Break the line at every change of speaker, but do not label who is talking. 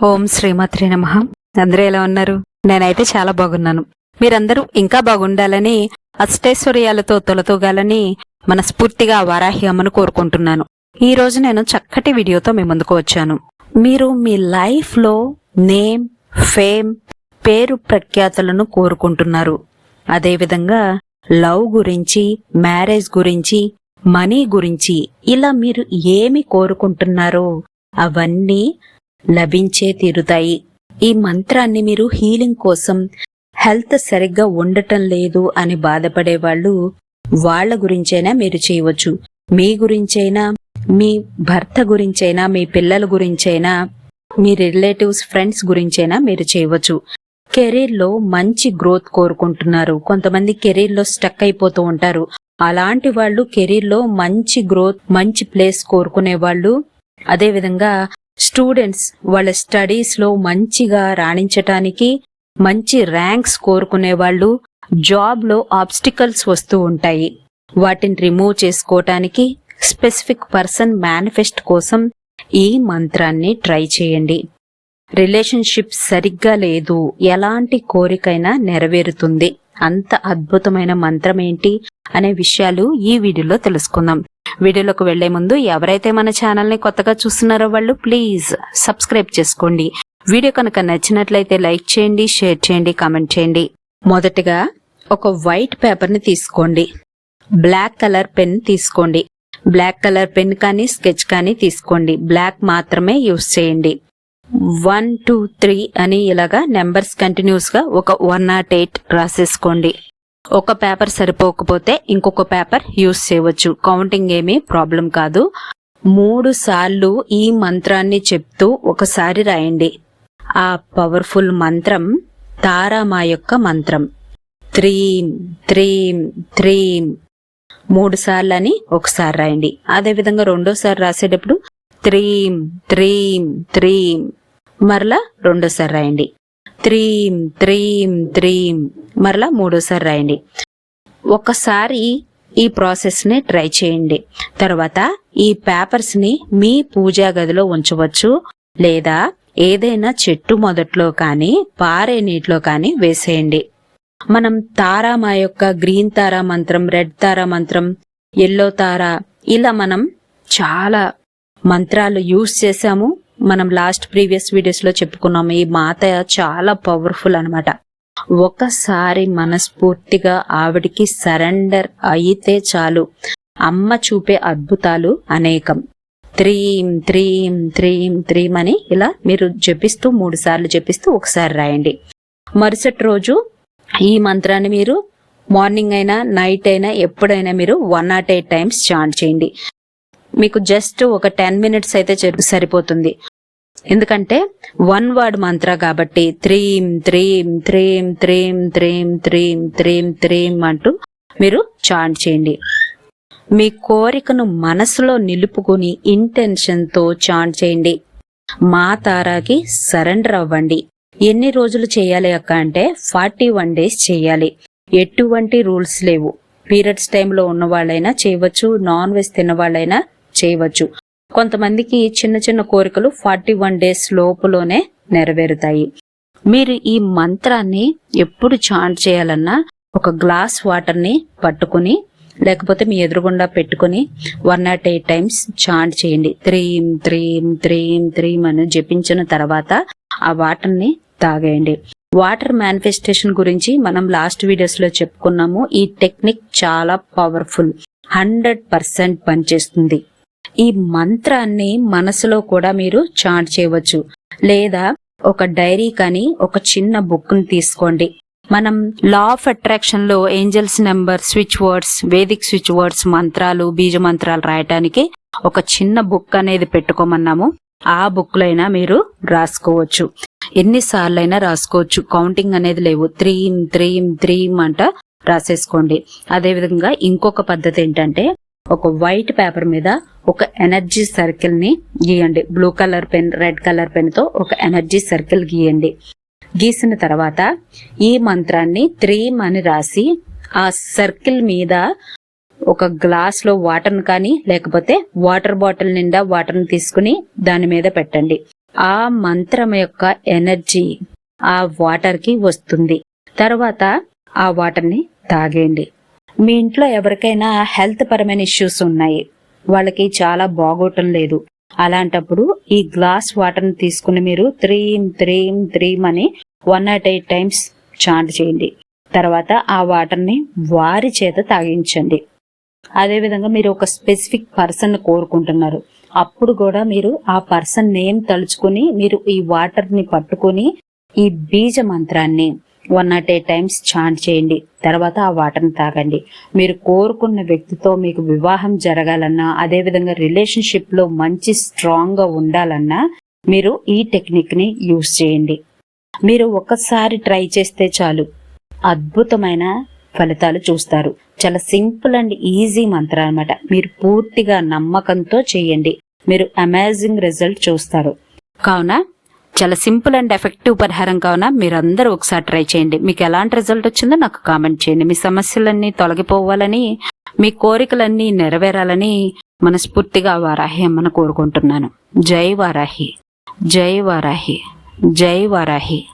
ఓం శ్రీమాత్రి నమ. అందరూ ఎలా ఉన్నారు? నేనైతే చాలా బాగున్నాను. మీరందరూ ఇంకా బాగుండాలని అష్టైశ్వర్యాలతో తొలతూగాలని మనస్ఫూర్తిగా ఆ వారాహి అమ్మను కోరుకుంటున్నాను. ఈ రోజు నేను చక్కటి వీడియోతో మీ ముందుకు వచ్చాను. మీరు మీ లైఫ్లో నేమ్ ఫేమ్ పేరు ప్రఖ్యాతులను కోరుకుంటున్నారు. అదేవిధంగా లవ్ గురించి మ్యారేజ్ గురించి మనీ గురించి ఇలా మీరు ఏమి కోరుకుంటున్నారో అవన్నీ లభించే తీరుతాయి. ఈ మంత్రాన్ని మీరు హీలింగ్ కోసం హెల్త్ సరిగ్గా ఉండటం లేదు అని బాధపడే వాళ్ళు వాళ్ళ గురించైనా మీరు చేయవచ్చు. మీ గురించైనా మీ భర్త గురించైనా మీ పిల్లల గురించైనా మీ రిలేటివ్స్ ఫ్రెండ్స్ గురించైనా మీరు చేయవచ్చు. కెరీర్లో మంచి గ్రోత్ కోరుకుంటున్నారు. కొంతమంది కెరీర్లో స్టక్ అయిపోతూ ఉంటారు. అలాంటి వాళ్ళు కెరీర్లో మంచి గ్రోత్ మంచి ప్లేస్ కోరుకునే వాళ్ళు అదేవిధంగా స్టూడెంట్స్ వాళ్ళ స్టడీస్లో మంచిగా రాణించటానికి మంచి ర్యాంక్స్ కోరుకునే వాళ్ళు జాబ్లో ఆబ్స్టికల్స్ వస్తూ ఉంటాయి. వాటిని రిమూవ్ చేసుకోవటానికి స్పెసిఫిక్ పర్సన్ మేనిఫెస్ట్ కోసం ఈ మంత్రాన్ని ట్రై చేయండి. రిలేషన్షిప్ సరిగ్గా లేదు. ఎలాంటి కోరికైనా నెరవేరుతుంది. అంత అద్భుతమైన మంత్రం ఏంటి అనే విషయాలు ఈ వీడియోలో తెలుసుకుందాం. వీడియోలోకి వెళ్ళే ముందు ఎవరైతే మన ఛానల్ని కొత్తగా చూస్తున్నారో వాళ్ళు ప్లీజ్ సబ్స్క్రైబ్ చేసుకోండి. వీడియో కనుక నచ్చినట్లయితే లైక్ చేయండి షేర్ చేయండి కామెంట్ చేయండి. మొదటగా ఒక వైట్ పేపర్ని తీసుకోండి. బ్లాక్ కలర్ పెన్ తీసుకోండి. బ్లాక్ కలర్ పెన్ కానీ స్కెచ్ కానీ తీసుకోండి. బ్లాక్ మాత్రమే యూస్ చేయండి. వన్ టూ త్రీ అని ఇలాగా నెంబర్స్ కంటిన్యూస్గా ఒక వన్ నాట్ ఎయిట్ రాసేసుకోండి. ఒక పేపర్ సరిపోకపోతే ఇంకొక పేపర్ యూస్ చేయవచ్చు. కౌంటింగ్ ఏమీ ప్రాబ్లం కాదు. మూడు సార్లు ఈ మంత్రాన్ని చెప్తూ ఒకసారి రాయండి. ఆ పవర్ఫుల్ మంత్రం తారామా యొక్క మంత్రం. త్రీం త్రీం త్రీం. మూడు సార్లు అని ఒకసారి రాయండి. అదే విధంగా రెండోసారి రాసేటప్పుడు త్రీం త్రీం త్రీం. మరలా రెండోసారి రాయండి. త్రీం త్రీం త్రీం. మరలా మూడోసారి రాయండి. ఒకసారి ఈ ప్రాసెస్ని ట్రై చేయండి. తర్వాత ఈ పేపర్స్ని మీ పూజా గదిలో ఉంచవచ్చు. లేదా ఏదైనా చెట్టు మొదట్లో కానీ పారే నీటిలో కానీ వేసేయండి. మనం తారామా యొక్క గ్రీన్ తారా మంత్రం రెడ్ తారా మంత్రం ఎల్లో తారా ఇలా మనం చాలా మంత్రాలు యూజ్ చేసాము మనం లాస్ట్ ప్రీవియస్ వీడియోస్లో చెప్పుకున్నాం ఈ మాత చాలా పవర్ఫుల్ అనమాట ఒకసారి మనస్ఫూర్తిగా ఆవిడికి సరెండర్ అయితే చాలు. అమ్మ చూపే అద్భుతాలు అనేకం. త్రీం త్రీం త్రీం త్రీం అని ఇలా మీరు జపిస్తూ మూడు సార్లు జపిస్తూ ఒకసారి రాయండి. మరుసటి రోజు ఈ మంత్రాన్ని మీరు మార్నింగ్ అయినా నైట్ అయినా ఎప్పుడైనా మీరు one nought eight times chant చేయండి. మీకు జస్ట్ ఒక టెన్ మినిట్స్ అయితే సరిపోతుంది. ఎందుకంటే వన్ వర్డ్ మంత్ర కాబట్టి త్రీం త్రీం త్రీం త్రీం త్రీం త్రీం త్రీం త్రీం అంటూ మీరు చాంట్ చేయండి. మీ కోరికను మనసులో నిలుపుకొని ఇంటెన్షన్తో చాంట్ చేయండి. మా తారాకి సరెండర్ అవ్వండి. ఎన్ని రోజులు చేయాలి అక్క అంటే ఫార్టీ వన్ డేస్ చేయాలి. ఎటువంటి రూల్స్ లేవు. పీరియడ్స్ టైంలో ఉన్న వాళ్ళైనా చేయవచ్చు నాన్ వెజ్ తిన్న వాళ్ళైనా చేయవచ్చు. కొంతమందికి చిన్న చిన్న కోరికలు ఫార్టీ వన్ డేస్ లోపులోనే నెరవేరుతాయి. మీరు ఈ మంత్రాన్ని ఎప్పుడు చాంట్ చేయాలన్నా ఒక గ్లాస్ వాటర్ని పట్టుకుని లేకపోతే మీ ఎదురుగుండా పెట్టుకుని one nought eight times chant చేయండి. త్రీం త్రీం త్రీం త్రీం అని జపించిన తర్వాత ఆ వాటర్ని తాగేయండి. వాటర్ మేనిఫెస్టేషన్ గురించి మనం లాస్ట్ వీడియోస్లో చెప్పుకున్నాము. ఈ టెక్నిక్ చాలా పవర్ఫుల్. హండ్రెడ్ పర్సెంట్ పనిచేస్తుంది. ఈ మంత్రాన్ని మనసులో కూడా మీరు చాట్ చేయవచ్చు. లేదా ఒక డైరీ కానీ ఒక చిన్న బుక్ని తీసుకోండి. మనం law of అట్రాక్షన్లో angels number switch words vedic switch words మంత్రాలు బీజ మంత్రాలు రాయటానికి ఒక చిన్న బుక్ అనేది పెట్టుకోమన్నాము. ఆ బుక్ లైనా అయినా మీరు రాసుకోవచ్చు. ఎన్నిసార్లు అయినా రాసుకోవచ్చు. కౌంటింగ్ అనేది లేవు. త్రీమ్ త్రీమ్ త్రీమ్ అంట రాసేసుకోండి. అదే విధంగా ఇంకొక పద్ధతి ఏంటంటే ఒక వైట్ పేపర్ మీద ఒక ఎనర్జీ సర్కిల్ని గీయండి. Blue colour pen red colour పెన్తో ఒక ఎనర్జీ సర్కిల్ గీయండి. గీసిన తర్వాత ఈ మంత్రాన్ని త్రీమ్ అని రాసి ఆ సర్కిల్ మీద ఒక గ్లాస్లో వాటర్ కానీ లేకపోతే వాటర్ బాటిల్ నిండా వాటర్ని తీసుకుని దాని మీద పెట్టండి. ఆ మంత్రం యొక్క ఎనర్జీ ఆ వాటర్కి వస్తుంది. తర్వాత ఆ వాటర్ని తాగేయండి. మీ ఇంట్లో ఎవరికైనా హెల్త్ పరమైన ఇష్యూస్ ఉన్నాయి. వాళ్ళకి చాలా బాగోటం లేదు. అలాంటప్పుడు ఈ గ్లాస్ వాటర్ని తీసుకుని మీరు త్రీమ్ త్రీమ్ త్రీమ్ అని one nought eight times chant చేయండి. తర్వాత ఆ వాటర్ని వారి చేత తాగించండి. అదేవిధంగా మీరు ఒక స్పెసిఫిక్ పర్సన్ కోరుకుంటున్నారు. అప్పుడు కూడా మీరు ఆ పర్సన్ నేమ్ తలుచుకుని మీరు ఈ వాటర్ని పట్టుకుని ఈ బీజ మంత్రాన్ని one nought eight times chant చేయండి. తర్వాత ఆ వాటర్ని తాగండి. మీరు కోరుకున్న వ్యక్తితో మీకు వివాహం జరగాలన్నా అదేవిధంగా రిలేషన్షిప్లో మంచి స్ట్రాంగ్గా ఉండాలన్నా మీరు ఈ టెక్నిక్ని యూజ్ చేయండి. మీరు ఒక్కసారి ట్రై చేస్తే చాలు. అద్భుతమైన ఫలితాలు చూస్తారు. చాలా సింపుల్ అండ్ ఈజీ మంత్రం అనమాట మీరు పూర్తిగా నమ్మకంతో చేయండి. మీరు అమేజింగ్ రిజల్ట్ చూస్తారు. కావున చాలా సింపుల్ అండ్ ఎఫెక్టివ్ పరిహారం కావున మీరందరూ ఒకసారి ట్రై చేయండి. మీకు ఎలాంటి రిజల్ట్ వచ్చిందో నాకు కామెంట్ చేయండి. మీ సమస్యలన్నీ తొలగిపోవాలని మీ కోరికలన్నీ నెరవేరాలని మనస్ఫూర్తిగా వారాహి అమ్మను కోరుకుంటున్నాను. జై వారాహి. జై వారాహి. జై వారాహి.